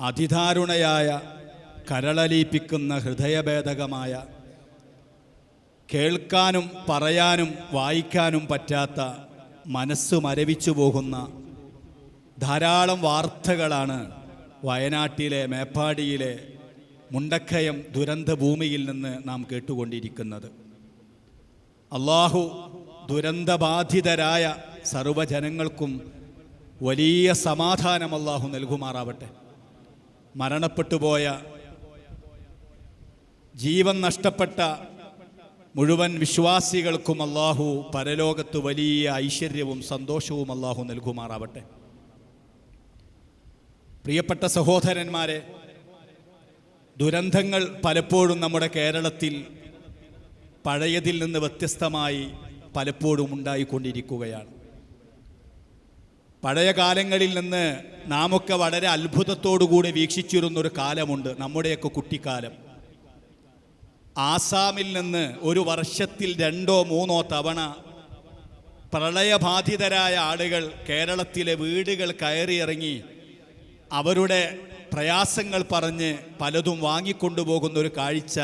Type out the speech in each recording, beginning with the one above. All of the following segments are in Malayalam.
അതിദാരുണയായ കരളലിയിപ്പിക്കുന്ന ഹൃദയഭേദകമായ കേൾക്കാനും പറയാനും വായിക്കാനും പറ്റാത്ത മനസ്സ് മരവിച്ചു പോകുന്ന ധാരാളം വാർത്തകളാണ് വയനാട്ടിലെ മേപ്പാടിയിലെ മുണ്ടക്കയം ദുരന്ത ഭൂമിയിൽ നിന്ന് നാം കേട്ടുകൊണ്ടിരിക്കുന്നത്. അള്ളാഹു ദുരന്തബാധിതരായ സർവജനങ്ങൾക്കും വലിയ സമാധാനം അള്ളാഹു നൽകുമാറാവട്ടെ. മരണപ്പെട്ടുപോയ ജീവൻ നഷ്ടപ്പെട്ട മുഴുവൻ വിശ്വാസികൾക്കും അള്ളാഹു പരലോകത്ത് വലിയ ഐശ്വര്യവും സന്തോഷവും അള്ളാഹു നൽകുമാറാവട്ടെ. പ്രിയപ്പെട്ട സഹോദരന്മാരെ ദുരന്തങ്ങൾ പലപ്പോഴും നമ്മുടെ കേരളത്തിൽ പഴയതിൽ നിന്ന് വ്യത്യസ്തമായി പലപ്പോഴും ഉണ്ടായിക്കൊണ്ടിരിക്കുകയാണ്. പഴയ കാലങ്ങളിൽ നിന്ന് നാമൊക്കെ വളരെ അത്ഭുതത്തോടുകൂടി വീക്ഷിച്ചിരുന്നൊരു കാലമുണ്ട് നമ്മുടെയൊക്കെ കുട്ടിക്കാലം. ആസാമിൽ നിന്ന് ഒരു വർഷത്തിൽ രണ്ടോ മൂന്നോ തവണ പ്രളയബാധിതരായ ആളുകൾ കേരളത്തിലെ വീടുകൾ കയറിയിറങ്ങി അവരുടെ പ്രയാസങ്ങൾ പറഞ്ഞ് പലതും വാങ്ങിക്കൊണ്ടുപോകുന്ന ഒരു കാഴ്ച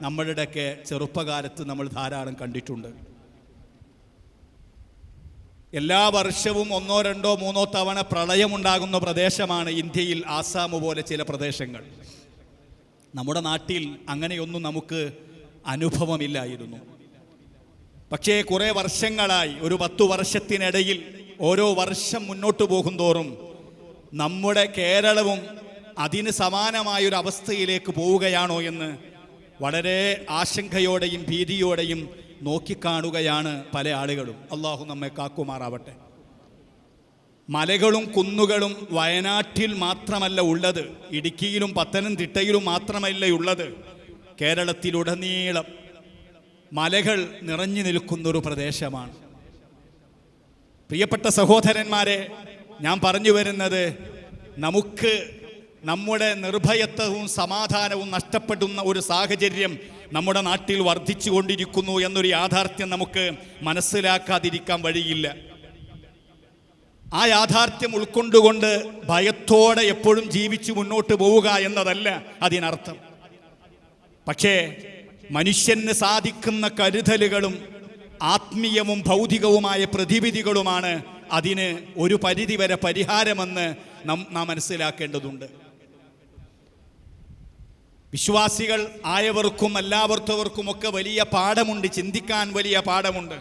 നമ്മളുടെയൊക്കെ ചെറുപ്പകാലത്ത് നമ്മൾ ധാരാളം കണ്ടിട്ടുണ്ട്. എല്ലാ വർഷവും ഒന്നോ രണ്ടോ മൂന്നോ തവണ പ്രളയമുണ്ടാകുന്ന പ്രദേശമാണ് ഇന്ത്യയിൽ ആസാം പോലെ ചില പ്രദേശങ്ങൾ. നമ്മുടെ നാട്ടിൽ അങ്ങനെയൊന്നും നമുക്ക് അനുഭവമില്ലായിരുന്നു. പക്ഷേ കുറേ വർഷങ്ങളായി ഒരു പത്തു വർഷത്തിനിടയിൽ ഓരോ വർഷം മുന്നോട്ട് പോകുന്തോറും നമ്മുടെ കേരളവും അതിന് സമാനമായൊരു അവസ്ഥയിലേക്ക് പോവുകയാണോ എന്ന് വളരെ ആശങ്കയോടെയും ഭീതിയോടെയും നോക്കിക്കാണുകയാണ് പല ആളുകളും. അള്ളാഹു നമ്മെ കാക്കുമാറാവട്ടെ. മലകളും കുന്നുകളും വയനാട്ടിൽ മാത്രമല്ല ഉള്ളത്. ഇടുക്കിയിലും പത്തനംതിട്ടയിലും മാത്രമല്ല ഉള്ളത്. കേരളത്തിലുടനീളം മലകൾ നിറഞ്ഞു നിൽക്കുന്നൊരു പ്രദേശമാണ്. പ്രിയപ്പെട്ട സഹോദരന്മാരെ ഞാൻ പറഞ്ഞു വരുന്നത് നമുക്ക് നമ്മുടെ നിർഭയത്വവും സമാധാനവും നഷ്ടപ്പെടുന്ന ഒരു സാഹചര്യം നമ്മുടെ നാട്ടിൽ വർദ്ധിച്ചു കൊണ്ടിരിക്കുന്നു എന്നൊരു യാഥാർത്ഥ്യം നമുക്ക് മനസ്സിലാക്കാതിരിക്കാൻ വഴിയില്ല. ആ യാഥാർത്ഥ്യം ഉൾക്കൊണ്ടുകൊണ്ട് ഭയത്തോടെ എപ്പോഴും ജീവിച്ചു മുന്നോട്ട് പോവുക എന്നതല്ല അതിനർത്ഥം. പക്ഷേ മനുഷ്യന് സാധിക്കുന്ന കരുതലുകളും ആത്മീയവും ഭൗതികവുമായ പ്രതിവിധികളുമാണ് അതിന് ഒരു പരിധിവരെ പരിഹാരമെന്ന് നാം മനസ്സിലാക്കേണ്ടതുണ്ട്. വിശ്വാസികൾ ആയവർക്കും എല്ലാവർത്തവർക്കുമൊക്കെ വലിയ പാഠമുണ്ട് ചിന്തിക്കാൻ വലിയ പാഠമുണ്ട്.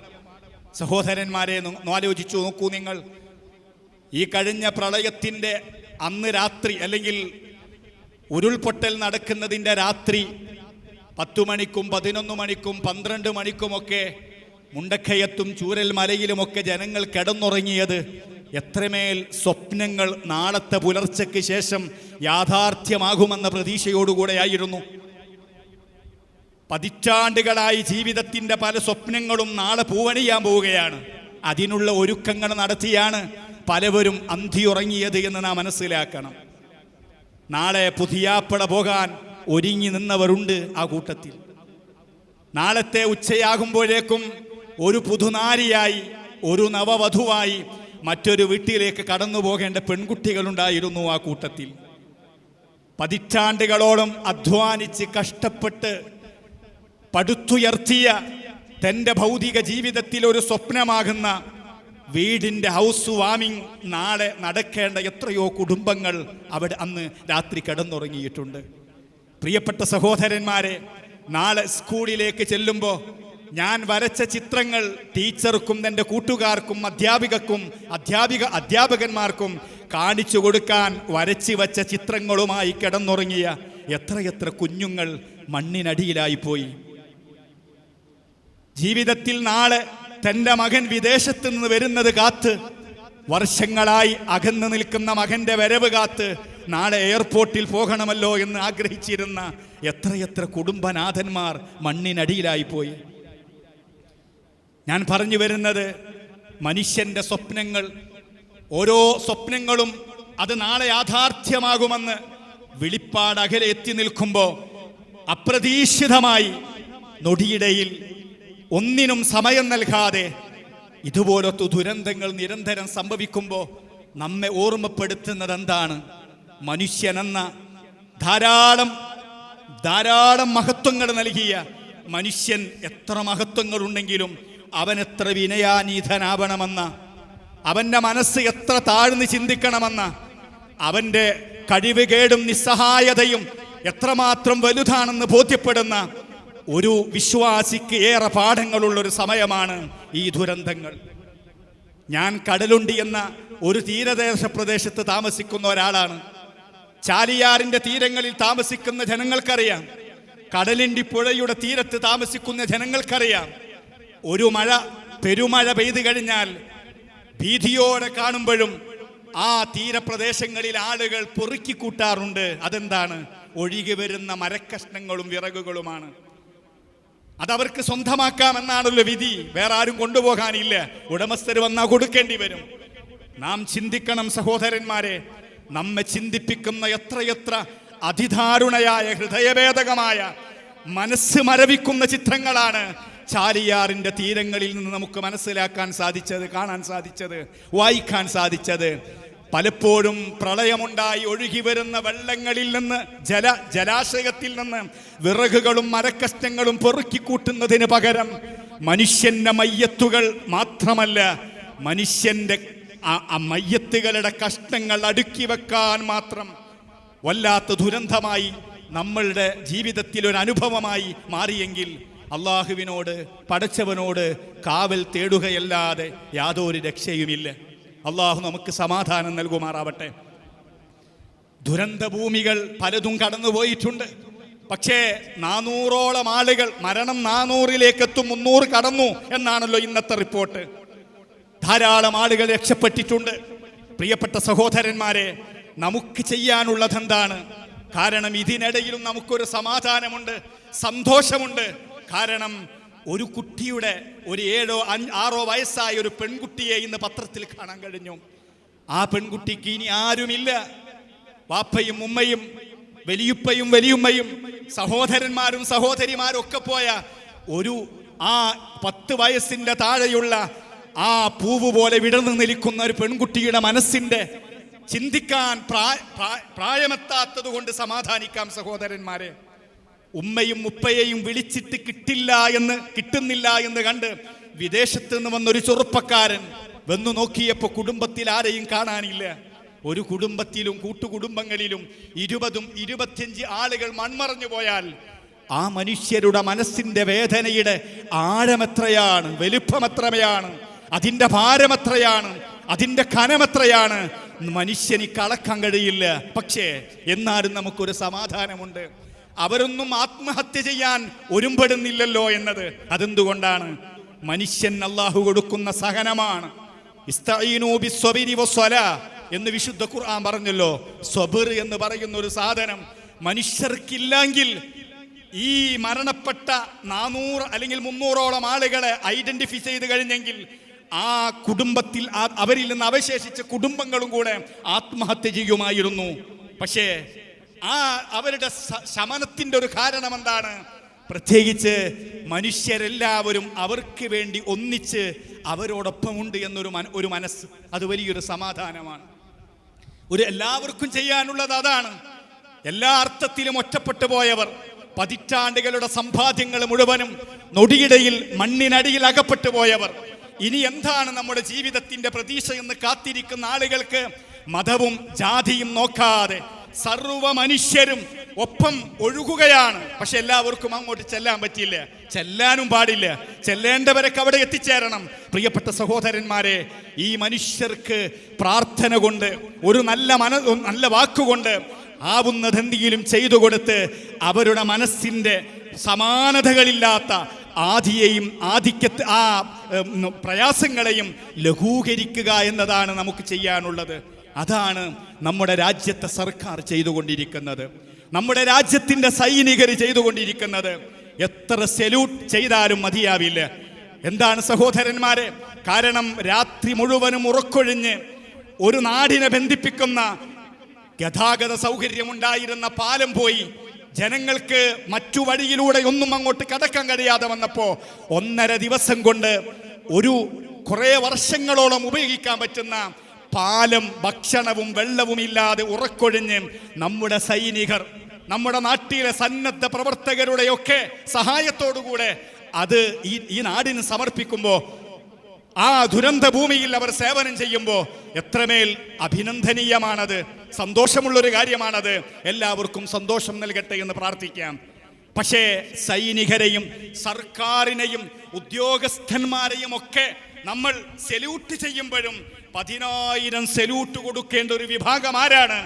സഹോദരന്മാരെ ആലോചിച്ചു നോക്കൂ നിങ്ങൾ. ഈ കഴിഞ്ഞ പ്രളയത്തിന്റെ അന്ന് രാത്രി അല്ലെങ്കിൽ ഉരുൾപൊട്ടൽ നടക്കുന്നതിന്റെ രാത്രി പത്തു മണിക്കും പതിനൊന്ന് മണിക്കും പന്ത്രണ്ട് മണിക്കുമൊക്കെ മുണ്ടക്കയത്തും ചൂരൽ മലയിലുമൊക്കെ ജനങ്ങൾ കിടന്നുറങ്ങിയത്. എത്രമേൽ സ്വപ്നങ്ങൾ നാളത്തെ പുലർച്ചയ്ക്ക് ശേഷം യാഥാർത്ഥ്യമാകുമെന്ന പ്രതീക്ഷയോടുകൂടെയായിരുന്നു. പതിറ്റാണ്ടുകളായി ജീവിതത്തിന്റെ പല സ്വപ്നങ്ങളും നാളെ പൂവണിയാൻ പോവുകയാണ്. അതിനുള്ള ഒരുക്കങ്ങൾ നടത്തിയാണ് പലവരും അന്തിയുറങ്ങിയത് എന്ന് നാം മനസ്സിലാക്കണം. നാളെ പുതിയാപ്പട പോകാൻ ഒരുങ്ങി നിന്നവരുണ്ട് ആ കൂട്ടത്തിൽ. നാളത്തെ ഉച്ചയാകുമ്പോഴേക്കും ഒരു പുതുനാരിയായി ഒരു നവവധുവായി മറ്റൊരു വീട്ടിലേക്ക് കടന്നു പോകേണ്ട പെൺകുട്ടികളുണ്ടായിരുന്നു ആ കൂട്ടത്തിൽ. പതിറ്റാണ്ടുകളോളം അധ്വാനിച്ച് കഷ്ടപ്പെട്ട് പടുത്തുയർത്തിയ തന്റെ ഭൗതിക ജീവിതത്തിൽ ഒരു സ്വപ്നമാകുന്ന വീടിന്റെ ഹൗസ് വാമിങ് നാളെ നടക്കേണ്ട എത്രയോ കുടുംബങ്ങൾ അവിടെ അന്ന് രാത്രി കിടന്നുറങ്ങിയിട്ടുണ്ട്. പ്രിയപ്പെട്ട സഹോദരന്മാരെ നാളെ സ്കൂളിലേക്ക് ചെല്ലുമ്പോൾ ഞാൻ വരച്ച ചിത്രങ്ങൾ ടീച്ചർക്കും എന്റെ കൂട്ടുകാർക്കും അധ്യാപികക്കും അധ്യാപിക അധ്യാപകന്മാർക്കും കാണിച്ചു കൊടുക്കാൻ വരച്ചു വച്ച ചിത്രങ്ങളുമായി കിടന്നുറങ്ങിയ എത്രയെത്ര കുഞ്ഞുങ്ങൾ മണ്ണിനടിയിലായി പോയി. ജീവിതത്തിൽ നാളെ തന്റെ മകൻ വിദേശത്ത് നിന്ന് വരുന്നത് കാത്ത് വർഷങ്ങളായി അകന്നു നിൽക്കുന്ന മകന്റെ വരവ് കാത്ത് നാളെ എയർപോർട്ടിൽ പോകണമല്ലോ എന്ന് ആഗ്രഹിച്ചിരുന്ന എത്രയെത്ര കുടുംബനാഥന്മാർ മണ്ണിനടിയിലായി പോയി. ഞാൻ പറഞ്ഞു വരുന്നത് മനുഷ്യന്റെ സ്വപ്നങ്ങൾ ഓരോ സ്വപ്നങ്ങളും അത് നാളെ യാഥാർത്ഥ്യമാകുമെന്ന് വെളിപ്പാട് അകലെ എത്തി നിൽക്കുമ്പോൾ അപ്രതീക്ഷിതമായി നൊടിയിടയിൽ ഒന്നിനും സമയം നൽകാതെ ഇതുപോലത്തെ ദുരന്തങ്ങൾ നിരന്തരം സംഭവിക്കുമ്പോൾ നമ്മെ ഓർമ്മപ്പെടുത്തുന്നത് എന്താണ്? മനുഷ്യനെന്ന ധാരാളം ധാരാളം മഹത്വങ്ങൾ നൽകിയ മനുഷ്യൻ എത്ര മഹത്വങ്ങളുണ്ടെങ്കിലും അവൻ എത്ര വിനയാനീതനാവണമെന്ന അവന്റെ മനസ്സ് എത്ര താഴ്ന്ന് ചിന്തിക്കണമെന്ന അവന്റെ കഴിവുകേടും നിസ്സഹായതയും എത്രമാത്രം വലുതാണെന്ന് ബോധ്യപ്പെടുന്ന ഒരു വിശ്വാസിക്ക് ഏറെ പാഠങ്ങളുള്ള ഒരു സമയമാണ് ഈ ദുരന്തങ്ങൾ. ഞാൻ കടലുണ്ടി എന്ന ഒരു തീരദേശ പ്രദേശത്ത് താമസിക്കുന്ന ഒരാളാണ്. ചാലിയാറിന്റെ തീരങ്ങളിൽ താമസിക്കുന്ന ജനങ്ങൾക്കറിയാം. കടലിന്റെ പുഴയുടെ തീരത്ത് താമസിക്കുന്ന ജനങ്ങൾക്കറിയാം. ഒരു മഴ പെരുമഴ പെയ്തു കഴിഞ്ഞാൽ ഭീതിയോടെ കാണുമ്പോഴും ആ തീരപ്രദേശങ്ങളിൽ ആളുകൾ പൊറുക്കി കൂട്ടാറുണ്ട്. അതെന്താണ്? ഒഴുകി വരുന്ന മരക്കഷ്ണങ്ങളും വിറകുകളുമാണ്. അതവർക്ക് സ്വന്തമാക്കാമെന്നാണല്ലോ വിധി. വേറെ ആരും കൊണ്ടുപോകാനില്ല. ഉടമസ്ഥർ വന്നാൽ കൊടുക്കേണ്ടി വരും. നാം ചിന്തിക്കണം സഹോദരന്മാരെ. നമ്മെ ചിന്തിപ്പിക്കുന്ന എത്രയെത്ര അതിദാരുണയായ ഹൃദയഭേദകമായ മനസ്സ് മരവിക്കുന്ന ചിത്രങ്ങളാണ് ചാലിയാറിന്റെ തീരങ്ങളിൽ നിന്ന് നമുക്ക് മനസ്സിലാക്കാൻ സാധിച്ചത് കാണാൻ സാധിച്ചത് വായിക്കാൻ സാധിച്ചത്. പലപ്പോഴും പ്രളയമുണ്ടായി ഒഴുകി വരുന്ന വെള്ളങ്ങളിൽ നിന്ന് ജല ജലാശയത്തിൽ നിന്ന് വിറകുകളും മരക്കഷ്ണങ്ങളും പെറുക്കിക്കൂട്ടുന്നതിന് പകരം മനുഷ്യന്റെ മയ്യത്തുകൾ മാത്രമല്ല മനുഷ്യന്റെ മയ്യത്തുകളുടെ കഷ്ടങ്ങൾ അടുക്കി വെക്കാൻ മാത്രം വല്ലാത്ത ദുരന്തമായി നമ്മളുടെ ജീവിതത്തിൽ ഒരു അനുഭവമായി മാറിയെങ്കിൽ അള്ളാഹുവിനോട് പടച്ചവനോട് കാവൽ തേടുകയല്ലാതെ യാതൊരു രക്ഷയുമില്ല. അള്ളാഹു നമുക്ക് സമാധാനം നൽകുമാറാവട്ടെ. ദുരന്തഭൂമികൾ പലതും കടന്നുപോയിട്ടുണ്ട്. പക്ഷേ നാനൂറോളം ആളുകൾ മരണം നാനൂറിലേക്ക് എത്തും മുന്നൂറ് കടന്നു എന്നാണല്ലോ ഇന്നത്തെ റിപ്പോർട്ട്. ധാരാളം ആളുകൾ രക്ഷപ്പെട്ടിട്ടുണ്ട്. പ്രിയപ്പെട്ട സഹോദരന്മാരെ നമുക്ക് ചെയ്യാനുള്ളതെന്താണ്? കാരണം ഇതിനിടയിലും നമുക്കൊരു സമാധാനമുണ്ട് സന്തോഷമുണ്ട്. കാരണം ഒരു കുട്ടിയുടെ ഒരു ഏഴോ ആറോ വയസ്സായ ഒരു പെൺകുട്ടിയെ ഇന്ന് പത്രത്തിൽ കാണാൻ കഴിഞ്ഞു. ആ പെൺകുട്ടിക്ക് ഇനി ആരുമില്ല. വാപ്പയും ഉമ്മയും വലിയുപ്പയും വലിയുമ്മയും സഹോദരന്മാരും സഹോദരിമാരും ഒക്കെ പോയ ഒരു ആ പത്ത് വയസ്സിന്റെ താഴെയുള്ള ആ പൂവ് പോലെ വിടർന്നു നിൽക്കുന്ന ഒരു പെൺകുട്ടിയുടെ മനസ്സിന്റെ ചിന്തിക്കാൻ പ്രായ- പ്രായ- പ്രായമെത്താത്തത് കൊണ്ട് സമാധാനിക്കാം സഹോദരന്മാരെ. ഉമ്മയും ഉപ്പയെയും വിളിച്ചിട്ട് കിട്ടില്ല എന്ന് കിട്ടുന്നില്ല എന്ന് കണ്ട് വിദേശത്ത് നിന്ന് വന്നൊരു ചെറുപ്പക്കാരൻ വന്നു നോക്കിയപ്പോൾ കുടുംബത്തിൽ ആരെയും കാണാനില്ല. ഒരു കുടുംബത്തിലും കൂട്ടുകുടുംബങ്ങളിലും ഇരുപതും ഇരുപത്തിയഞ്ച് ആളുകൾ മൺമറഞ്ഞു പോയാൽ ആ മനുഷ്യരുടെ മനസ്സിന്റെ വേദനയുടെ ആഴമെത്രയാണ് വലിപ്പമെത്രയാണ് അതിന്റെ ഭാരമെത്രയാണ് അതിന്റെ കനമെത്രയാണ് മനുഷ്യന് കളക്കാൻ കഴിയില്ല. പക്ഷേ എന്നാലും നമുക്കൊരു സമാധാനമുണ്ട്. അവരൊന്നും ആത്മഹത്യ ചെയ്യാൻ ഒരുമ്പെടുന്നില്ലല്ലോ എന്നത്. അതെന്തുകൊണ്ടാണ്? മനുഷ്യൻ അള്ളാഹു കൊടുക്കുന്ന സഹനമാണ്. എന്ന് വിശുദ്ധ ഖുർആൻ പറഞ്ഞല്ലോ. സ്വബർ എന്ന് പറയുന്ന ഒരു സാധനം മനുഷ്യർക്കില്ലെങ്കിൽ ഈ മരണപ്പെട്ട നാനൂറ് അല്ലെങ്കിൽ മുന്നൂറോളം ആളുകളെ ഐഡന്റിഫൈ ചെയ്ത് കഴിഞ്ഞെങ്കിൽ ആ കുടുംബത്തിൽ അവരിൽ നിന്ന് അവശേഷിച്ച കുടുംബങ്ങളും കൂടെ ആത്മഹത്യ ചെയ്യുമായിരുന്നു. പക്ഷേ ആ അവരുടെ ശമനത്തിന്റെ ഒരു കാരണം എന്താണ് പ്രത്യേകിച്ച് മനുഷ്യരെല്ലാവരും അവർക്ക് വേണ്ടി ഒന്നിച്ച് അവരോടൊപ്പമുണ്ട് എന്നൊരു മന- ഒരു മനസ്സ്. അത് വലിയൊരു സമാധാനമാണ്. ഒരു എല്ലാവർക്കും ചെയ്യാനുള്ളത് അതാണ്. എല്ലാ അർത്ഥത്തിലും ഒറ്റപ്പെട്ടു പോയവർ പതിറ്റാണ്ടുകളുടെ സമ്പാദ്യങ്ങൾ മുഴുവനും നൊടിയിടയിൽ മണ്ണിനടിയിൽ അകപ്പെട്ടു പോയവർ. ഇനി എന്താണ് നമ്മുടെ ജീവിതത്തിന്റെ പ്രതീക്ഷ എന്ന് കാത്തിരിക്കുന്ന ആളുകൾക്ക് മതവും ജാതിയും നോക്കാതെ സർവ മനുഷ്യരും ഒപ്പം ഒഴുകുകയാണ്. പക്ഷെ എല്ലാവർക്കും അങ്ങോട്ട് ചെല്ലാൻ പറ്റിയില്ല. ചെല്ലാനും പാടില്ല. ചെല്ലേണ്ടവരൊക്കെ അവിടെ എത്തിച്ചേരണം. പ്രിയപ്പെട്ട സഹോദരന്മാരെ ഈ മനുഷ്യർക്ക് പ്രാർത്ഥന കൊണ്ട് ഒരു നല്ല മന നല്ല വാക്കുകൊണ്ട് ആവുന്നതെന്തെങ്കിലും ചെയ്തു കൊടുത്ത് അവരുടെ മനസ്സിന്റെ സമാനതകളില്ലാത്ത ആദിയെയും ആധിക്യത്തെ ആ പ്രയാസങ്ങളെയും ലഘൂകരിക്കുക എന്നതാണ് നമുക്ക് ചെയ്യാനുള്ളത്. അതാണ് നമ്മുടെ രാജ്യത്തെ സർക്കാർ ചെയ്തുകൊണ്ടിരിക്കുന്നത്. നമ്മുടെ രാജ്യത്തിന്റെ സൈനികർ ചെയ്തുകൊണ്ടിരിക്കുന്നത്. എത്ര സെല്യൂട്ട് ചെയ്താലും മതിയാവില്ല. എന്താണ് സഹോദരന്മാരെ? കാരണം രാത്രി മുഴുവനും ഉറക്കൊഴിഞ്ഞ് ഒരു നാടിനെ ബന്ധിപ്പിക്കുന്ന ഗതാഗത സൗകര്യമുണ്ടായിരുന്ന പാലം പോയി. ജനങ്ങൾക്ക് മറ്റു വഴിയിലൂടെ ഒന്നും അങ്ങോട്ട് കടക്കാൻ കഴിയാതെ വന്നപ്പോ ഒന്നര ദിവസം കൊണ്ട് ഒരു കുറേ വർഷങ്ങളോളം ഉപയോഗിക്കാൻ പറ്റുന്ന പാലം ഭക്ഷണവും വെള്ളവും ഇല്ലാതെ ഉറക്കൊഴിഞ്ഞ് നമ്മുടെ സൈനികർ നമ്മുടെ നാട്ടിലെ സന്നദ്ധ പ്രവർത്തകരുടെയൊക്കെ സഹായത്തോടുകൂടെ അത് ഈ ഈ നാടിന് സമർപ്പിക്കുമ്പോൾ ആ ദുരന്ത ഭൂമിയിൽ അവർ സേവനം ചെയ്യുമ്പോൾ എത്രമേൽ അഭിനന്ദനീയമാണത് സന്തോഷമുള്ളൊരു കാര്യമാണത്. എല്ലാവർക്കും സന്തോഷം നൽകട്ടെ എന്ന് പ്രാർത്ഥിക്കാം. പക്ഷേ സൈനികരെയും സർക്കാരിനെയും ഉദ്യോഗസ്ഥന്മാരെയും ഒക്കെ നമ്മൾ സെല്യൂട്ട് ചെയ്യുമ്പോഴും പതിനായിരം സെല്യൂട്ട് കൊടുക്കേണ്ട ഒരു വിഭാഗം ആരാണ്?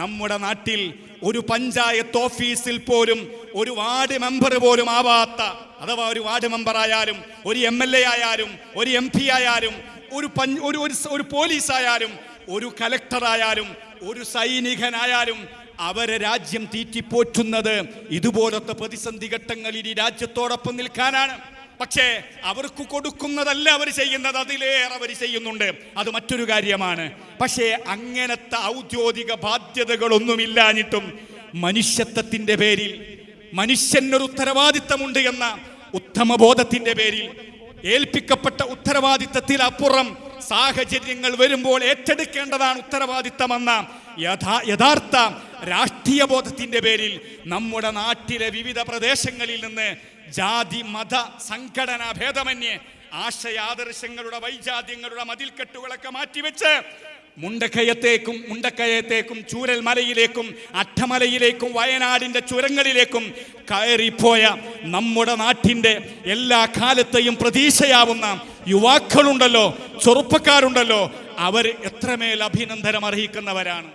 നമ്മുടെ നാട്ടിൽ ഒരു പഞ്ചായത്ത് ഓഫീസിൽ പോലും ഒരു വാർഡ് മെമ്പർ പോലും ആവാത്ത അഥവാ ഒരു വാർഡ് മെമ്പർ ആയാലും ഒരു എം എൽ എ ആയാലും ഒരു എം പി ആയാലും ഒരു ഒരു ഒരു പോലീസ് ആയാലും ഒരു കലക്ടർ ആയാലും ഒരു സൈനികനായാലും അവരെ രാജ്യം തീറ്റിപ്പോറ്റുന്നത് ഇതുപോലത്തെ പ്രതിസന്ധി ഘട്ടങ്ങളിൽ ഈ രാജ്യത്തോടൊപ്പം നിൽക്കാനാണ്. പക്ഷേ അവർക്ക് കൊടുക്കുന്നതല്ല അവർ ചെയ്യുന്നത് അതിലേറെ അവർ ചെയ്യുന്നുണ്ട്. അത് മറ്റൊരു കാര്യമാണ്. പക്ഷേ അങ്ങനത്തെ ഔദ്യോഗിക ബാധ്യതകളൊന്നുമില്ലാഞ്ഞിട്ടും മനുഷ്യത്വത്തിന്റെ പേരിൽ മനുഷ്യനൊരു ഉത്തരവാദിത്തമുണ്ട് എന്ന ഉത്തമബോധത്തിന്റെ പേരിൽ ഏൽപ്പിക്കപ്പെട്ട ഉത്തരവാദിത്തത്തിൽ അപ്പുറം സാഹചര്യങ്ങൾ വരുമ്പോൾ ഏറ്റെടുക്കേണ്ടതാണ് ഉത്തരവാദിത്തമെന്ന യഥാ യഥാർത്ഥ രാഷ്ട്രീയ ബോധത്തിന്റെ പേരിൽ നമ്മുടെ നാട്ടിലെ വിവിധ പ്രദേശങ്ങളിൽ നിന്ന് ജാതി മത സംഘടന ഭേദമന്യേ ആശയാദർശങ്ങളുടെ വൈജാത്യങ്ങളുടെ മതിൽക്കെട്ടുകളൊക്കെ മാറ്റിവെച്ച് മുണ്ടക്കയത്തേക്കും മുണ്ടക്കയത്തേക്കും ചൂരൽ മലയിലേക്കും അട്ടമലയിലേക്കും വയനാടിന്റെ ചുരങ്ങളിലേക്കും കയറിപ്പോയ നമ്മുടെ നാട്ടിന്റെ എല്ലാ കാലത്തെയും പ്രതീക്ഷയാവുന്ന യുവാക്കളുണ്ടല്ലോ ചെറുപ്പക്കാരുണ്ടല്ലോ അവർ എത്രമേൽ അഭിനന്ദനം അർഹിക്കുന്നവരാണ്.